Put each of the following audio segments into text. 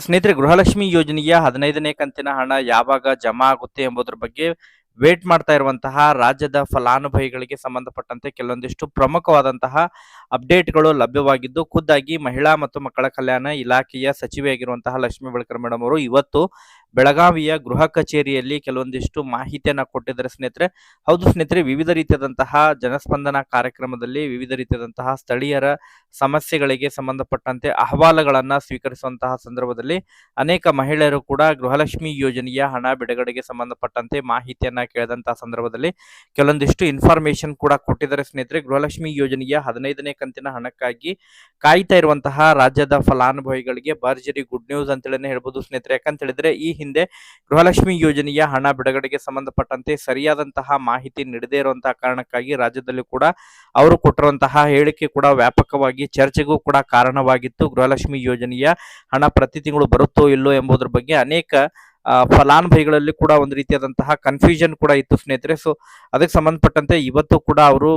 ಸ್ನೇಹಿತರೆ ಗೃಹಲಕ್ಷ್ಮಿ ಯೋಜನೆಯ ಹದಿನೈದನೇ ಕಂತಿನ ಹಣ ಯಾವಾಗ ಜಮಾ ಆಗುತ್ತೆ ಎಂಬುದರ ಬಗ್ಗೆ ವೇಟ್ ಮಾಡ್ತಾ ಇರುವಂತಹ ರಾಜ್ಯದ ಫಲಾನುಭವಿಗಳಿಗೆ ಸಂಬಂಧಪಟ್ಟಂತೆ ಕೆಲವೊಂದಿಷ್ಟು ಪ್ರಮುಖವಾದಂತಹ ಅಪ್ಡೇಟ್ಗಳು ಲಭ್ಯವಾಗಿದ್ದು, ಖುದ್ದಾಗಿ ಮಹಿಳಾ ಮತ್ತು ಮಕ್ಕಳ ಕಲ್ಯಾಣ ಇಲಾಖೆಯ ಸಚಿವೆಯಾಗಿರುವಂತಹ ಲಕ್ಷ್ಮೀ ಬೆಳಕರ್ ಮೇಡಮ್ ಅವರು ಇವತ್ತು ಬೆಳಗಾವಿಯ ಗೃಹ ಕಚೇರಿಯಲ್ಲಿ ಕೆಲವೊಂದಿಷ್ಟು ಮಾಹಿತಿಯನ್ನ ಕೊಟ್ಟಿದ್ದಾರೆ. ಸ್ನೇಹಿತರೆ, ಹೌದು ಸ್ನೇಹಿತರೆ, ವಿವಿಧ ರೀತಿಯಾದಂತಹ ಜನಸ್ಪಂದನ ಕಾರ್ಯಕ್ರಮದಲ್ಲಿ ವಿವಿಧ ರೀತಿಯಾದಂತಹ ಸ್ಥಳೀಯರ ಸಮಸ್ಯೆಗಳಿಗೆ ಸಂಬಂಧಪಟ್ಟಂತೆ ಅಹವಾಲುಗಳನ್ನ ಸ್ವೀಕರಿಸುವಂತಹ ಸಂದರ್ಭದಲ್ಲಿ ಅನೇಕ ಮಹಿಳೆಯರು ಕೂಡ ಗೃಹಲಕ್ಷ್ಮಿ ಯೋಜನೆಯ ಹಣ ಬಿಡುಗಡೆಗೆ ಸಂಬಂಧಪಟ್ಟಂತೆ ಮಾಹಿತಿಯನ್ನ ಕೇಳಿದಂತಹ ಸಂದರ್ಭದಲ್ಲಿ ಕೆಲವೊಂದಿಷ್ಟು ಇನ್ಫಾರ್ಮೇಶನ್ ಕೂಡ ಕೊಟ್ಟಿದ್ದಾರೆ ಸ್ನೇಹಿತರೆ. ಗೃಹಲಕ್ಷ್ಮಿ ಯೋಜನೆಯ ಹದಿನೈದನೇ ಕಂತಿನ ಹಣಕ್ಕಾಗಿ ಕಾಯ್ತಾ ಇರುವಂತಹ ರಾಜ್ಯದ ಫಲಾನುಭವಿಗಳಿಗೆ ಭರ್ಜರಿ ಗುಡ್ ನ್ಯೂಸ್ ಅಂತೇಳಿ ಹೇಳ್ಬೋದು ಸ್ನೇಹಿತರೆ. ಯಾಕಂತ ಹೇಳಿದ್ರೆ ಈ ಹಿಂದೆ ಗೃಹಲಕ್ಷ್ಮಿ ಯೋಜನೆಯ ಹಣ ಬಿಡುಗಡೆಗೆ ಸಂಬಂಧಪಟ್ಟಂತೆ ಸರಿಯಾದಂತಹ ಮಾಹಿತಿ ನೀಡದೇ ಇರುವಂತಹ ಕಾರಣಕ್ಕಾಗಿ ರಾಜ್ಯದಲ್ಲಿ ಕೂಡ ಅವರು ಕೊಟ್ಟಿರುವಂತಹ ಹೇಳಿಕೆ ಕೂಡ ವ್ಯಾಪಕವಾಗಿ ಚರ್ಚೆಗೂ ಕೂಡ ಕಾರಣವಾಗಿತ್ತು. ಗೃಹಲಕ್ಷ್ಮಿ ಯೋಜನೆಯ ಹಣ ಪ್ರತಿ ತಿಂಗಳು ಬರುತ್ತೋ ಇಲ್ಲೋ ಎಂಬುದರ ಬಗ್ಗೆ ಅನೇಕ ಫಲಾನುಭವಿಗಳಲ್ಲಿ ಕೂಡ ಒಂದು ರೀತಿಯಾದಂತಹ ಕನ್ಫ್ಯೂಷನ್ ಕೂಡ ಇತ್ತು ಸ್ನೇಹಿತರೆ. ಸೊ ಅದಕ್ಕೆ ಸಂಬಂಧಪಟ್ಟಂತೆ ಇವತ್ತು ಕೂಡ ಅವರು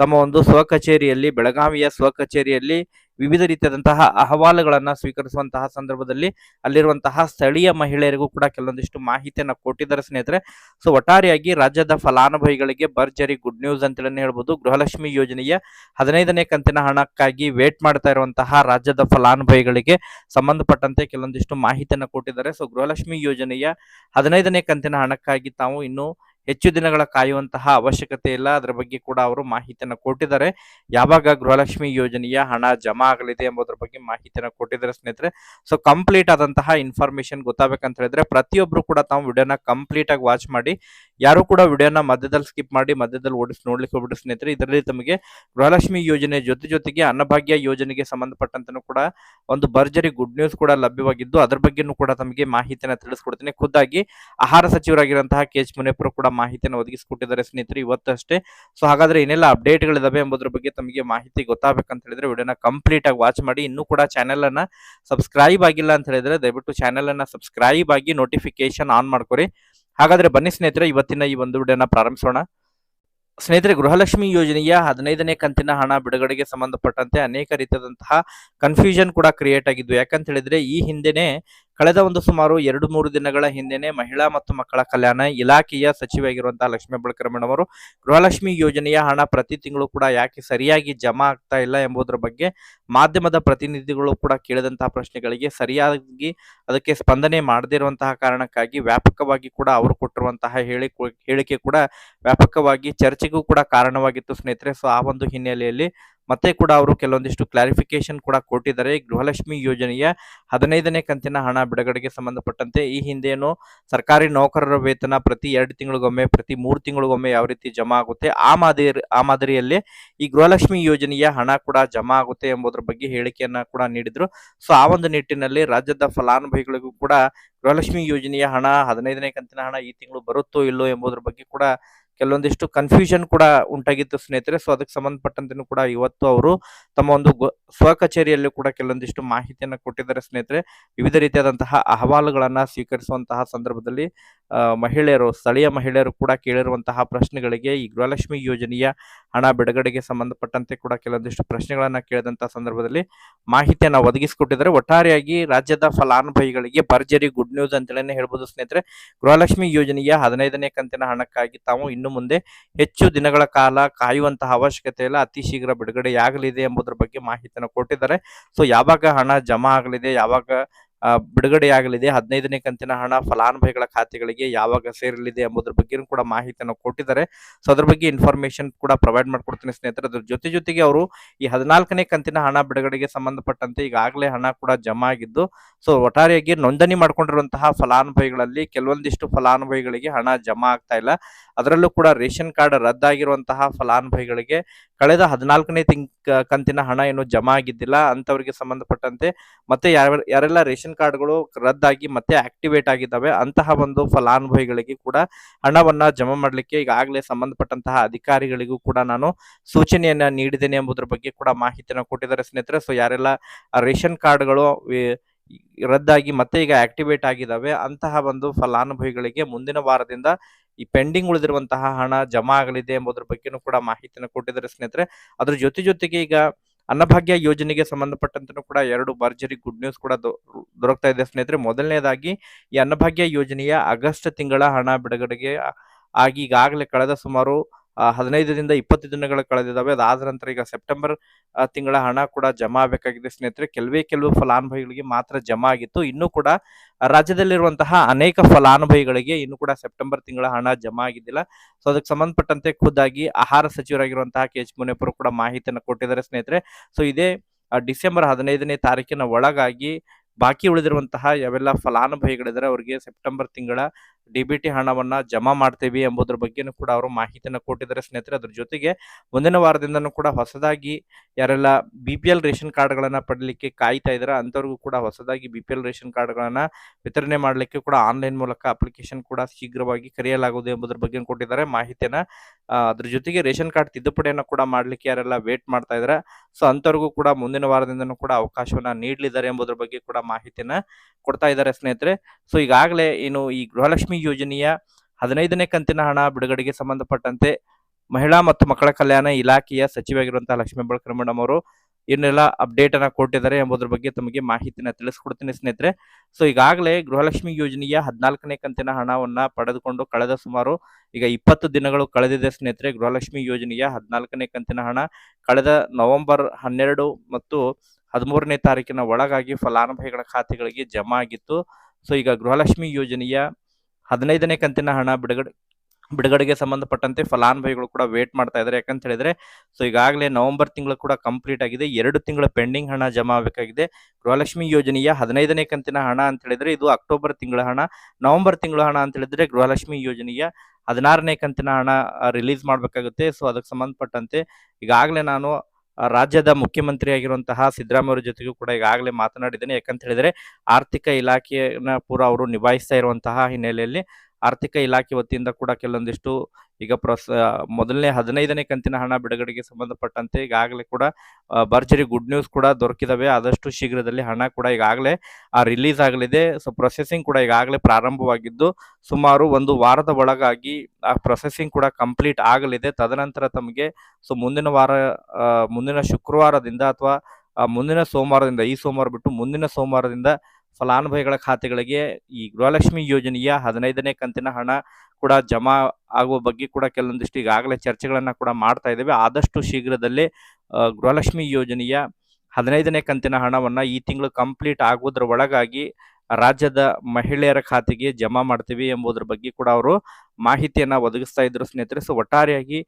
ತಮ್ಮ ಒಂದು ಸ್ವಕಚೇರಿಯಲ್ಲಿ, ಬೆಳಗಾವಿಯ ಸ್ವಕಚೇರಿಯಲ್ಲಿ ವಿವಿಧ ರೀತಿಯಾದಂತಹ ಅಹವಾಲುಗಳನ್ನ ಸ್ವೀಕರಿಸುವಂತಹ ಸಂದರ್ಭದಲ್ಲಿ ಅಲ್ಲಿರುವಂತಹ ಸ್ಥಳೀಯ ಮಹಿಳೆಯರಿಗೂ ಕೂಡ ಕೆಲವೊಂದಿಷ್ಟು ಮಾಹಿತಿಯನ್ನ ಕೊಟ್ಟಿದ್ದಾರೆ ಸ್ನೇಹಿತರೆ. ಸೊ ಒಟ್ಟಾರೆಯಾಗಿ ರಾಜ್ಯದ ಫಲಾನುಭವಿಗಳಿಗೆ ಭರ್ಜರಿ ಗುಡ್ ನ್ಯೂಸ್ ಅಂತೇಳಿ ಹೇಳ್ಬೋದು. ಗೃಹಲಕ್ಷ್ಮಿ ಯೋಜನೆಯ ಹದಿನೈದನೇ ಕಂತಿನ ಹಣಕ್ಕಾಗಿ ವೇಟ್ ಮಾಡ್ತಾ ಇರುವಂತಹ ರಾಜ್ಯದ ಫಲಾನುಭವಿಗಳಿಗೆ ಸಂಬಂಧಪಟ್ಟಂತೆ ಕೆಲವೊಂದಿಷ್ಟು ಮಾಹಿತಿಯನ್ನ ಕೊಟ್ಟಿದ್ದಾರೆ. ಸೊ ಗೃಹಲಕ್ಷ್ಮಿ ಯೋಜನೆಯ ಹದಿನೈದನೇ ಕಂತಿನ ಹಣಕ್ಕಾಗಿ ತಾವು ಇನ್ನು ಹೆಚ್ಚು ದಿನಗಳ ಕಾಯುವಂತಹ ಅವಶ್ಯಕತೆ ಇಲ್ಲ. ಅದರ ಬಗ್ಗೆ ಕೂಡ ಅವರು ಮಾಹಿತಿಯನ್ನು ಕೊಟ್ಟಿದ್ದಾರೆ. ಯಾವಾಗ ಗೃಹಲಕ್ಷ್ಮಿ ಯೋಜನೆಯ ಹಣ ಜಮಾ ಆಗಲಿದೆ ಎಂಬುದರ ಬಗ್ಗೆ ಮಾಹಿತಿಯನ್ನು ಕೊಟ್ಟಿದ್ದಾರೆ ಸ್ನೇಹಿತರೆ. ಸೊ ಕಂಪ್ಲೀಟ್ ಆದಂತಹ ಇನ್ಫಾರ್ಮೇಶನ್ ಗೊತ್ತಾಗಬೇಕಂತ ಹೇಳಿದ್ರೆ ಪ್ರತಿಯೊಬ್ರು ಕೂಡ ತಾವು ವಿಡಿಯೋನ ಕಂಪ್ಲೀಟ್ ಆಗಿ ವಾಚ್ ಮಾಡಿ. ಯಾರು ಕೂಡ ವಿಡಿಯೋನ ಮಧ್ಯದಲ್ಲಿ ಸ್ಕಿಪ್ ಮಾಡಿ, ಮಧ್ಯದಲ್ಲಿ ಓಡಿಸಿ ನೋಡ್ಲಿಕ್ಕೆ ಹೋಗ್ಬಿಟ್ಟು ಸ್ನೇಹಿತರೆ, ಇದರಲ್ಲಿ ತಮಗೆ ಗೃಹಲಕ್ಷ್ಮಿ ಯೋಜನೆ ಜೊತೆ ಜೊತೆಗೆ ಅನ್ನಭಾಗ್ಯ ಯೋಜನೆಗೆ ಸಂಬಂಧಪಟ್ಟಂತನೂ ಕೂಡ ಒಂದು ಭರ್ಜರಿ ಗುಡ್ ನ್ಯೂಸ್ ಕೂಡ ಲಭ್ಯವಾಗಿದ್ದು, ಅದರ ಬಗ್ಗೆನೂ ಕೂಡ ತಮಗೆ ಮಾಹಿತಿಯನ್ನು ತಿಳಿಸ್ಕೊಡ್ತೀನಿ. ಖುದ್ದಾಗಿ ಆಹಾರ ಸಚಿವರಾಗಿರುವಂತಹ ಕೆ ಎಚ್ ಮುನೇಪುರ ಕೂಡ ಮಾಹಿತಿಯನ್ನು ಒದಗಿಸಿಕೊಟ್ಟಿದ್ದಾರೆ ಸ್ನೇಹಿತರೆ ಇವತ್ತಷ್ಟೇ ಸೊ ಹಾಗಾದ್ರೆ ಏನೆಲ್ಲ ಅಪ್ಡೇಟ್ಗಳಿದಾವೆ ಎಂಬುದರ ಬಗ್ಗೆ ತಮಗೆ ಮಾಹಿತಿ ಗೊತ್ತಾಗಬೇಕಂತ ಹೇಳಿದ್ರೆ ವಿಡಿಯೋನ ಕಂಪ್ಲೀಟ್ ಆಗಿ ವಾಚ್ ಮಾಡಿ. ಇನ್ನೂ ಕೂಡ ಚಾನೆಲ್ ಅನ್ನ ಸಬ್ಸ್ಕ್ರೈಬ್ ಆಗಿಲ್ಲ ಅಂತ ಹೇಳಿದ್ರೆ ದಯವಿಟ್ಟು ಚಾನೆಲ್ ಅನ್ನ ಸಬ್ಸ್ಕ್ರೈಬ್ ಆಗಿ ನೋಟಿಫಿಕೇಶನ್ ಆನ್ ಮಾಡ್ಕೊರಿ. ಹಾಗಾದ್ರೆ ಬನ್ನಿ ಸ್ನೇಹಿತರೆ, ಇವತ್ತಿನ ಈ ಒಂದು ವಿಡಿಯೋನ ಪ್ರಾರಂಭಿಸೋಣ. ಸ್ನೇಹಿತರೆ, ಗೃಹಲಕ್ಷ್ಮಿ ಯೋಜನೆಯ ಹದಿನೈದನೇ ಕಂತಿನ ಹಣ ಬಿಡುಗಡೆಗೆ ಸಂಬಂಧಪಟ್ಟಂತೆ ಅನೇಕ ರೀತಿಯಾದಂತಹ ಕನ್ಫ್ಯೂಷನ್ ಕೂಡ ಕ್ರಿಯೇಟ್ ಆಗಿದ್ದು, ಯಾಕಂತ ಹೇಳಿದ್ರೆ ಈ ಹಿಂದೆನೆ ಕಳೆದ ಒಂದು ಸುಮಾರು ಎರಡು ಮೂರು ದಿನಗಳ ಹಿಂದೆನೆ ಮಹಿಳಾ ಮತ್ತು ಮಕ್ಕಳ ಕಲ್ಯಾಣ ಇಲಾಖೆಯ ಸಚಿವೆಯಾಗಿರುವಂತಹ ಲಕ್ಷ್ಮೀ ಬೆಳಕರಮಣ ಅವರು ಗೃಹಲಕ್ಷ್ಮಿ ಯೋಜನೆಯ ಹಣ ಪ್ರತಿ ತಿಂಗಳು ಕೂಡ ಯಾಕೆ ಸರಿಯಾಗಿ ಜಮಾ ಆಗ್ತಾ ಇಲ್ಲ ಎಂಬುದರ ಬಗ್ಗೆ ಮಾಧ್ಯಮದ ಪ್ರತಿನಿಧಿಗಳು ಕೂಡ ಕೇಳಿದಂತಹ ಪ್ರಶ್ನೆಗಳಿಗೆ ಸರಿಯಾಗಿ ಅದಕ್ಕೆ ಸ್ಪಂದನೆ ಮಾಡದೇ ಇರುವಂತಹ ಕಾರಣಕ್ಕಾಗಿ ವ್ಯಾಪಕವಾಗಿ ಕೂಡ ಅವರು ಕೊಟ್ಟಿರುವಂತಹ ಹೇಳಿ ಹೇಳಿಕೆ ಕೂಡ ವ್ಯಾಪಕವಾಗಿ ಚರ್ಚೆಗೂ ಕೂಡ ಕಾರಣವಾಗಿತ್ತು ಸ್ನೇಹಿತರೆ. ಸೊ ಆ ಒಂದು ಹಿನ್ನೆಲೆಯಲ್ಲಿ ಮತ್ತೆ ಕೂಡ ಅವರು ಕೆಲವೊಂದಿಷ್ಟು ಕ್ಲಾರಿಫಿಕೇಶನ್ ಕೂಡ ಕೊಟ್ಟಿದ್ದಾರೆ. ಗೃಹಲಕ್ಷ್ಮಿ ಯೋಜನೆಯ ಹದಿನೈದನೇ ಕಂತಿನ ಹಣ ಬಿಡುಗಡೆಗೆ ಸಂಬಂಧಪಟ್ಟಂತೆ ಈ ಹಿಂದೇನು ಸರ್ಕಾರಿ ನೌಕರರ ವೇತನ ಪ್ರತಿ ಎರಡು ತಿಂಗಳಿಗೊಮ್ಮೆ, ಪ್ರತಿ ಮೂರು ತಿಂಗಳಿಗೊಮ್ಮೆ ಯಾವ ರೀತಿ ಜಮಾ ಆಗುತ್ತೆ? ಆ ಮಾದರಿ, ಆ ಮಾದರಿಯಲ್ಲಿ ಈ ಗೃಹಲಕ್ಷ್ಮಿ ಯೋಜನೆಯ ಹಣ ಕೂಡ ಜಮಾ ಆಗುತ್ತೆ ಎಂಬುದರ ಬಗ್ಗೆ ಹೇಳಿಕೆಯನ್ನ ಕೂಡ ನೀಡಿದ್ರು. ಸೊ, ಆ ಒಂದು ನಿಟ್ಟಿನಲ್ಲಿ ರಾಜ್ಯದ ಫಲಾನುಭವಿಗಳಿಗೂ ಕೂಡ ಗೃಹಲಕ್ಷ್ಮಿ ಯೋಜನೆಯ ಹಣ, ಹದಿನೈದನೇ ಕಂತಿನ ಹಣ ಈ ತಿಂಗಳು ಬರುತ್ತೋ ಇಲ್ಲೋ ಎಂಬುದರ ಬಗ್ಗೆ ಕೂಡ ಕೆಲವೊಂದಿಷ್ಟು ಕನ್ಫ್ಯೂಷನ್ ಕೂಡ ಉಂಟಾಗಿತ್ತು ಸ್ನೇಹಿತರೆ. ಸೊ ಅದಕ್ಕೆ ಸಂಬಂಧಪಟ್ಟಂತೆ ಕೂಡ ಇವತ್ತು ಅವರು ತಮ್ಮ ಒಂದು ಸ್ವ ಕಚೇರಿಯಲ್ಲಿ ಕೂಡ ಕೆಲವೊಂದಿಷ್ಟು ಮಾಹಿತಿಯನ್ನು ಕೊಟ್ಟಿದ್ದಾರೆ ಸ್ನೇಹಿತರೆ. ವಿವಿಧ ರೀತಿಯಾದಂತಹ ಅಹವಾಲುಗಳನ್ನ ಸ್ವೀಕರಿಸುವಂತಹ ಸಂದರ್ಭದಲ್ಲಿ ಮಹಿಳೆಯರು, ಸ್ಥಳೀಯ ಮಹಿಳೆಯರು ಕೂಡ ಕೇಳಿರುವಂತಹ ಪ್ರಶ್ನೆಗಳಿಗೆ ಈ ಗೃಹಲಕ್ಷ್ಮಿ ಯೋಜನೆಯ ಹಣ ಬಿಡುಗಡೆಗೆ ಸಂಬಂಧಪಟ್ಟಂತೆ ಕೂಡ ಕೆಲವೊಂದಿಷ್ಟು ಪ್ರಶ್ನೆಗಳನ್ನ ಕೇಳಿದಂತಹ ಸಂದರ್ಭದಲ್ಲಿ ಮಾಹಿತಿಯನ್ನ ಒದಗಿಸಿಕೊಟ್ಟಿದ್ದಾರೆ. ಒಟ್ಟಾರೆಯಾಗಿ ರಾಜ್ಯದ ಫಲಾನುಭವಿಗಳಿಗೆ ಭರ್ಜರಿ ಗುಡ್ ನ್ಯೂಸ್ ಅಂತೇಳಿ ಹೇಳ್ಬೋದು ಸ್ನೇಹಿತರೆ. ಗೃಹಲಕ್ಷ್ಮಿ ಯೋಜನೆಯ ಹದಿನೈದನೇ ಕಂತಿನ ಹಣಕ್ಕಾಗಿ ತಾವು ಇನ್ನು ಮುಂದೆ ಹೆಚ್ಚು ದಿನಗಳ ಕಾಲ ಕಾಯುವಂತಹ ಅವಶ್ಯಕತೆ ಇಲ್ಲ ಅತಿ ಶೀಘ್ರ ಬಿಡುಗಡೆಯಾಗಲಿದೆ ಎಂಬುದರ ಬಗ್ಗೆ ಮಾಹಿತಿಯನ್ನು ಕೊಟ್ಟಿದ್ದಾರೆ. ಸೊ ಯಾವಾಗ ಹಣ ಜಮಾ ಆಗಲಿದೆ, ಯಾವಾಗ ಬಿಡುಗಡೆಯಾಗಲಿದೆ. ಹದಿನೈದನೇ ಕಂತಿನ ಹಣ ಫಲಾನುಭವಿಗಳ ಖಾತೆಗಳಿಗೆ ಯಾವಾಗ ಸೇರಲಿದೆ ಎಂಬುದರ ಬಗ್ಗೆ ಕೂಡ ಮಾಹಿತಿಯನ್ನು ಕೊಟ್ಟಿದ್ದಾರೆ. ಸೊ ಅದ್ರ ಬಗ್ಗೆ ಇನ್ಫಾರ್ಮೇಶನ್ ಕೂಡ ಪ್ರೊವೈಡ್ ಮಾಡ್ಕೊಡ್ತೀನಿ ಸ್ನೇಹಿತರೆ. ಅದ್ರ ಜೊತೆ ಜೊತೆಗೆ ಅವರು ಈ ಹದಿನಾಲ್ಕನೇ ಕಂತಿನ ಹಣ ಬಿಡುಗಡೆಗೆ ಸಂಬಂಧಪಟ್ಟಂತೆ ಈಗಾಗಲೇ ಹಣ ಕೂಡ ಜಮಾ ಆಗಿದ್ದು ಸೊ ಒಟ್ಟಾರೆಯಾಗಿ ನೋಂದಣಿ ಮಾಡ್ಕೊಂಡಿರುವಂತಹ ಫಲಾನುಭವಿಗಳಲ್ಲಿ ಕೆಲವೊಂದಿಷ್ಟು ಫಲಾನುಭವಿಗಳಿಗೆ ಹಣ ಜಮಾ ಆಗ್ತಾ ಇಲ್ಲ. ಅದರಲ್ಲೂ ಕೂಡ ರೇಷನ್ ಕಾರ್ಡ್ ರದ್ದಾಗಿರುವಂತಹ ಫಲಾನುಭವಿಗಳಿಗೆ ಕಳೆದ ಹದಿನಾಲ್ಕನೇ ತಿಂಗ್ ಕಂತಿನ ಹಣ ಏನು ಜಮಾ ಆಗಿದ್ದಿಲ್ಲ. ಅಂತವರಿಗೆ ಸಂಬಂಧಪಟ್ಟಂತೆ ಮತ್ತೆ ಯಾರ ಯಾರೆಲ್ಲ ರೇಷನ್ ಕಾರ್ಡ್ಗಳು ರದ್ದಾಗಿ ಮತ್ತೆ ಆಕ್ಟಿವೇಟ್ ಆಗಿದ್ದಾವೆ. ಅಂತಹ ಒಂದು ಫಲಾನುಭವಿಗಳಿಗೆ ಕೂಡ ಹಣವನ್ನ ಜಮಾ ಮಾಡಲಿಕ್ಕೆ ಈಗಾಗಲೇ ಸಂಬಂಧಪಟ್ಟಂತಹ ಅಧಿಕಾರಿಗಳಿಗೂ ಕೂಡ ನಾನು ಸೂಚನೆಯನ್ನ ನೀಡಿದ್ದೇನೆ ಎಂಬುದರ ಬಗ್ಗೆ ಕೂಡ ಮಾಹಿತಿಯನ್ನು ಕೊಟ್ಟಿದ್ದಾರೆ ಸ್ನೇಹಿತರೆ. ಸೊ ಯಾರೆಲ್ಲ ರೇಷನ್ ಕಾರ್ಡ್ಗಳು ಗಳು ರದ್ದಾಗಿ ಮತ್ತೆ ಈಗ ಆಕ್ಟಿವೇಟ್ ಆಗಿದ್ದಾವೆ, ಅಂತಹ ಒಂದು ಫಲಾನುಭವಿಗಳಿಗೆ ಮುಂದಿನ ವಾರದಿಂದ ಈ ಪೆಂಡಿಂಗ್ ಉಳಿದಿರುವಂತಹ ಹಣ ಜಮಾ ಆಗಲಿದೆ ಎಂಬುದರ ಬಗ್ಗೆನೂ ಕೂಡ ಮಾಹಿತಿಯನ್ನು ಕೊಟ್ಟಿದ್ದಾರೆ ಸ್ನೇಹಿತರೆ. ಅದ್ರ ಜೊತೆ ಜೊತೆಗೆ ಈಗ ಅನ್ನಭಾಗ್ಯ ಯೋಜನೆಗೆ ಸಂಬಂಧಪಟ್ಟಂತೆ ಕೂಡ ಎರಡು ಭರ್ಜರಿ ಗುಡ್ ನ್ಯೂಸ್ ಕೂಡ ದೊರಕ್ತಾ ಇದೆ ಸ್ನೇಹಿತರೆ. ಮೊದಲನೇದಾಗಿ, ಈ ಅನ್ನಭಾಗ್ಯ ಯೋಜನೆಯ ಆಗಸ್ಟ್ ತಿಂಗಳ ಹಣ ಬಿಡುಗಡೆಗೆ ಆಗಿ ಈಗಾಗಲೇ ಕಳೆದ ಸುಮಾರು ಹದಿನೈದರಿಂದ ಇಪ್ಪತ್ತು ದಿನಗಳು ಕಳೆದಿದ್ದಾವೆ. ಅದಾದ ನಂತರ ಈಗ ಸೆಪ್ಟೆಂಬರ್ ತಿಂಗಳ ಹಣ ಕೂಡ ಜಮಾ ಆಗಬೇಕಾಗಿದೆ ಸ್ನೇಹಿತರೆ. ಕೆಲವೇ ಕೆಲವು ಫಲಾನುಭವಿಗಳಿಗೆ ಮಾತ್ರ ಜಮಾ ಆಗಿತ್ತು. ಇನ್ನೂ ಕೂಡ ರಾಜ್ಯದಲ್ಲಿರುವಂತಹ ಅನೇಕ ಫಲಾನುಭವಿಗಳಿಗೆ ಇನ್ನು ಕೂಡ ಸೆಪ್ಟೆಂಬರ್ ತಿಂಗಳ ಹಣ ಜಮಾ ಆಗಿದ್ದಿಲ್ಲ. ಸೊ ಅದಕ್ಕೆ ಸಂಬಂಧಪಟ್ಟಂತೆ ಖುದ್ದಾಗಿ ಆಹಾರ ಸಚಿವರಾಗಿರುವಂತಹ ಕೆ. ಎಚ್. ಮುನಿಯಪ್ಪರು ಕೂಡ ಮಾಹಿತಿಯನ್ನು ಕೊಟ್ಟಿದ್ದಾರೆ ಸ್ನೇಹಿತರೆ. ಸೊ ಇದೇ ಡಿಸೆಂಬರ್ ಹದಿನೈದನೇ ತಾರೀಕಿನ ಒಳಗಾಗಿ ಬಾಕಿ ಉಳಿದಿರುವಂತಹ ಯಾವೆಲ್ಲ ಫಲಾನುಭವಿಗಳಿದ್ದಾರೆ, ಅವರಿಗೆ ಸೆಪ್ಟೆಂಬರ್ ತಿಂಗಳ ಡಿ ಬಿ ಟಿ ಹಣವನ್ನ ಜಮಾ ಮಾಡ್ತೇವೆ ಎಂಬುದರ ಬಗ್ಗೆನೂ ಕೂಡ ಅವರು ಮಾಹಿತಿಯನ್ನು ಕೊಟ್ಟಿದ್ದಾರೆ ಸ್ನೇಹಿತರೆ. ಅದ್ರ ಜೊತೆಗೆ ಮುಂದಿನ ವಾರದಿಂದನೂ ಕೂಡ ಹೊಸದಾಗಿ ಯಾರೆಲ್ಲ ಬಿ ಪಿ ಎಲ್ ರೇಷನ್ ಕಾರ್ಡ್ಗಳನ್ನು ಪಡಲಿಕ್ಕೆ ಕಾಯ್ತಾ ಇದ್ದಾರೆ ಅಂಥವ್ರಿಗೂ ಕೂಡ ಹೊಸದಾಗಿ ಬಿ ಪಿ ಎಲ್ ರೇಷನ್ ಕಾರ್ಡ್ಗಳನ್ನು ವಿತರಣೆ ಮಾಡಲಿಕ್ಕೆ ಕೂಡ ಆನ್ಲೈನ್ ಮೂಲಕ ಅಪ್ಲಿಕೇಶನ್ ಕೂಡ ಶೀಘ್ರವಾಗಿ ಕರೆಯಲಾಗುವುದು ಎಂಬುದರ ಬಗ್ಗೆ ಕೊಟ್ಟಿದ್ದಾರೆ ಮಾಹಿತಿಯನ್ನ. ಅದ್ರ ಜೊತೆಗೆ ರೇಷನ್ ಕಾರ್ಡ್ ತಿದ್ದುಪಡಿಯನ್ನು ಕೂಡ ಮಾಡಲಿಕ್ಕೆ ಯಾರೆಲ್ಲ ವೇಟ್ ಮಾಡ್ತಾ ಇದ್ದಾರೆ ಸೊ ಅಂಥವ್ರಿಗೂ ಕೂಡ ಮುಂದಿನ ವಾರದಿಂದನೂ ಕೂಡ ಅವಕಾಶವನ್ನ ನೀಡಲಿದ್ದಾರೆ ಎಂಬುದರ ಬಗ್ಗೆ ಕೂಡ ಮಾಹಿತಿಯನ್ನ ಕೊಡ್ತಾ ಇದ್ದಾರೆ ಸ್ನೇಹಿತರೆ. ಸೊ ಈಗಾಗಲೇ ಏನು ಈ ಗೃಹಲಕ್ಷ್ಮಿ ಯೋಜನೆಯ ಹದಿನೈದನೇ ಕಂತಿನ ಹಣ ಬಿಡುಗಡೆಗೆ ಸಂಬಂಧಪಟ್ಟಂತೆ ಮಹಿಳಾ ಮತ್ತು ಮಕ್ಕಳ ಕಲ್ಯಾಣ ಇಲಾಖೆಯ ಸಚಿವರಾಗಿರುವಂತಹ ಲಕ್ಷ್ಮೀ ಬಳಕರ್ ಮೇಡಮ್ ಅವರು ಏನೆಲ್ಲ ಅಪ್ಡೇಟ್ ಅನ್ನ ಕೊಟ್ಟಿದ್ದಾರೆ ಎಂಬುದರ ಬಗ್ಗೆ ತಮಗೆ ಮಾಹಿತಿನ ತಿಳಿಸ್ಕೊಡ್ತೀನಿ ಸ್ನೇಹಿತರೆ. ಸೊ ಈಗಾಗಲೇ ಗೃಹಲಕ್ಷ್ಮಿ ಯೋಜನೆಯ ಹದಿನಾಲ್ಕನೇ ಕಂತಿನ ಹಣವನ್ನ ಪಡೆದುಕೊಂಡು ಕಳೆದ ಸುಮಾರು ಈಗ ಇಪ್ಪತ್ತು ದಿನಗಳು ಕಳೆದಿದೆ ಸ್ನೇಹಿತರೆ. ಗೃಹಲಕ್ಷ್ಮಿ ಯೋಜನೆಯ ಹದಿನಾಲ್ಕನೇ ಕಂತಿನ ಹಣ ಕಳೆದ ನವೆಂಬರ್ ಹನ್ನೆರಡು ಮತ್ತು ಹದಿಮೂರನೇ ತಾರೀಕಿನ ಒಳಗಾಗಿ ಫಲಾನುಭವಿಗಳ ಖಾತೆಗಳಿಗೆ ಜಮಾ ಆಗಿತ್ತು. ಸೊ ಈಗ ಗೃಹಲಕ್ಷ್ಮಿ ಯೋಜನೆಯ ಹದಿನೈದನೇ ಕಂತಿನ ಹಣ ಬಿಡುಗಡೆ ಬಿಡುಗಡೆಗೆ ಸಂಬಂಧಪಟ್ಟಂತೆ ಫಲಾನುಭವಿಗಳು ಕೂಡ ವೇಟ್ ಮಾಡ್ತಾ ಇದ್ದಾರೆ ಯಾಕಂತ ಹೇಳಿದ್ರೆ ಸೊ ಈಗಾಗಲೇ ನವೆಂಬರ್ ತಿಂಗಳು ಕೂಡ ಕಂಪ್ಲೀಟ್ ಆಗಿದೆ. ಎರಡು ತಿಂಗಳ ಪೆಂಡಿಂಗ್ ಹಣ ಜಮಾ ಆಗಬೇಕಾಗಿದೆ. ಗೃಹಲಕ್ಷ್ಮಿ ಯೋಜನೆಯ ಹದಿನೈದನೇ ಕಂತಿನ ಹಣ ಅಂತ ಹೇಳಿದ್ರೆ, ಇದು ಅಕ್ಟೋಬರ್ ತಿಂಗಳ ಹಣ. ನವೆಂಬರ್ ತಿಂಗಳ ಹಣ ಅಂತ ಹೇಳಿದ್ರೆ, ಗೃಹಲಕ್ಷ್ಮಿ ಯೋಜನೆಯ ಹದಿನಾರನೇ ಕಂತಿನ ಹಣ ರಿಲೀಸ್ ಮಾಡಬೇಕಾಗುತ್ತೆ. ಸೊ ಅದಕ್ಕೆ ಸಂಬಂಧಪಟ್ಟಂತೆ ಈಗಾಗಲೇ ನಾನು ರಾಜ್ಯದ ಮುಖ್ಯಮಂತ್ರಿ ಆಗಿರುವಂತಹ ಸಿದ್ದರಾಮಯ್ಯ ಜೊತೆಗೂ ಕೂಡ ಈಗಾಗಲೇ ಮಾತನಾಡಿದ್ದೇನೆ. ಯಾಕಂತ ಹೇಳಿದ್ರೆ, ಆರ್ಥಿಕ ಇಲಾಖೆಯನ್ನ ಪೂರ ಅವರು ನಿಭಾಯಿಸ್ತಾ ಇರುವಂತಹ ಹಿನ್ನೆಲೆಯಲ್ಲಿ ಆರ್ಥಿಕ ಇಲಾಖೆ ವತಿಯಿಂದ ಕೂಡ ಕೆಲವೊಂದಿಷ್ಟು ಈಗ ಪ್ರೊಸ, ಮೊದಲನೇ ಹದಿನೈದನೇ ಕಂತಿನ ಹಣ ಬಿಡುಗಡೆಗೆ ಸಂಬಂಧಪಟ್ಟಂತೆ ಈಗಾಗಲೇ ಕೂಡ ಭರ್ಜರಿ ಗುಡ್ ನ್ಯೂಸ್ ಕೂಡ ದೊರಕಿದಾವೆ. ಆದಷ್ಟು ಶೀಘ್ರದಲ್ಲಿ ಹಣ ಕೂಡ ಈಗಾಗಲೇ, ಆ, ರಿಲೀಸ್ ಆಗಲಿದೆ. ಸೊ, ಪ್ರೊಸೆಸಿಂಗ್ ಕೂಡ ಈಗಾಗಲೇ ಪ್ರಾರಂಭವಾಗಿದ್ದು, ಸುಮಾರು ಒಂದು ವಾರದ ಒಳಗಾಗಿ ಆ ಪ್ರೊಸೆಸಿಂಗ್ ಕೂಡ ಕಂಪ್ಲೀಟ್ ಆಗಲಿದೆ. ತದನಂತರ ತಮಗೆ, ಸೊ, ಮುಂದಿನ ವಾರ ಮುಂದಿನ ಶುಕ್ರವಾರದಿಂದ ಅಥವಾ ಮುಂದಿನ ಸೋಮವಾರದಿಂದ, ಈ ಸೋಮವಾರ ಬಿಟ್ಟು ಮುಂದಿನ ಸೋಮವಾರದಿಂದ ಫಲಾನುಭವಿಗಳ ಖಾತೆಗಳಿಗೆ ಈ ಗೃಹಲಕ್ಷ್ಮಿ ಯೋಜನೆಯ ಹದಿನೈದನೇ ಕಂತಿನ ಹಣ ಕೂಡ ಜಮಾ ಆಗುವ ಬಗ್ಗೆ ಕೂಡ ಕೆಲವೊಂದಿಷ್ಟು ಈಗಾಗಲೇ ಚರ್ಚೆಗಳನ್ನು ಕೂಡ ಮಾಡ್ತಾ ಇದ್ದೇವೆ. ಆದಷ್ಟು ಶೀಘ್ರದಲ್ಲೇ ಗೃಹಲಕ್ಷ್ಮಿ ಯೋಜನೆಯ ಹದಿನೈದನೇ ಕಂತಿನ ಹಣವನ್ನು ಈ ತಿಂಗಳು ಕಂಪ್ಲೀಟ್ ಆಗುವುದರ ಒಳಗಾಗಿ ರಾಜ್ಯದ ಮಹಿಳೆಯರ ಖಾತೆಗೆ ಜಮಾ ಮಾಡ್ತೀವಿ ಎಂಬುದರ ಬಗ್ಗೆ ಕೂಡ ಅವರು ಮಾಹಿತಿಯನ್ನ ಒದಗಿಸ್ತಾ ಇದ್ರು ಸ್ನೇಹಿತರೆ. ಸೊ ಒಟ್ಟಾರೆಯಾಗಿ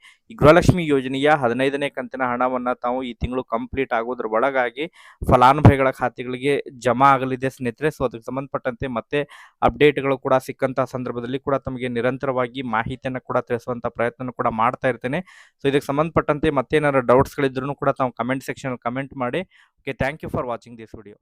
ಗೃಹಲಕ್ಷ್ಮಿ ಯೋಜನೆಯ ಹದಿನೈದನೇ ಕಂತಿನ ಹಣವನ್ನ ತಾವು ಈ ತಿಂಗಳು ಕಂಪ್ಲೀಟ್ ಆಗೋದ್ರ ಒಳಗಾಗಿ ಫಲಾನುಭವಿಗಳ ಖಾತೆಗಳಿಗೆ ಜಮಾ ಆಗಲಿದೆ ಸ್ನೇಹಿತರೆ. ಸೊ ಅದಕ್ಕೆ ಸಂಬಂಧಪಟ್ಟಂತೆ ಮತ್ತೆ ಅಪ್ಡೇಟ್ಗಳು ಕೂಡ ಸಿಕ್ಕಂತಹ ಸಂದರ್ಭದಲ್ಲಿ ಕೂಡ ತಮಗೆ ನಿರಂತರವಾಗಿ ಮಾಹಿತಿಯನ್ನು ಕೂಡ ತಿಳಿಸುವಂತ ಪ್ರಯತ್ನ ಕೂಡ ಮಾಡ್ತಾ ಇರ್ತೇನೆ. ಸೊ ಇದಕ್ಕೆ ಸಂಬಂಧಪಟ್ಟಂತೆ ಮತ್ತೇನಾದ್ರು ಡೌಟ್ಸ್ಗಳಿದ್ರು ಕೂಡ ತಾವು ಕಮೆಂಟ್ ಸೆಕ್ಷನ್ ಕಮೆಂಟ್ ಮಾಡಿ. Okay thank you for watching this video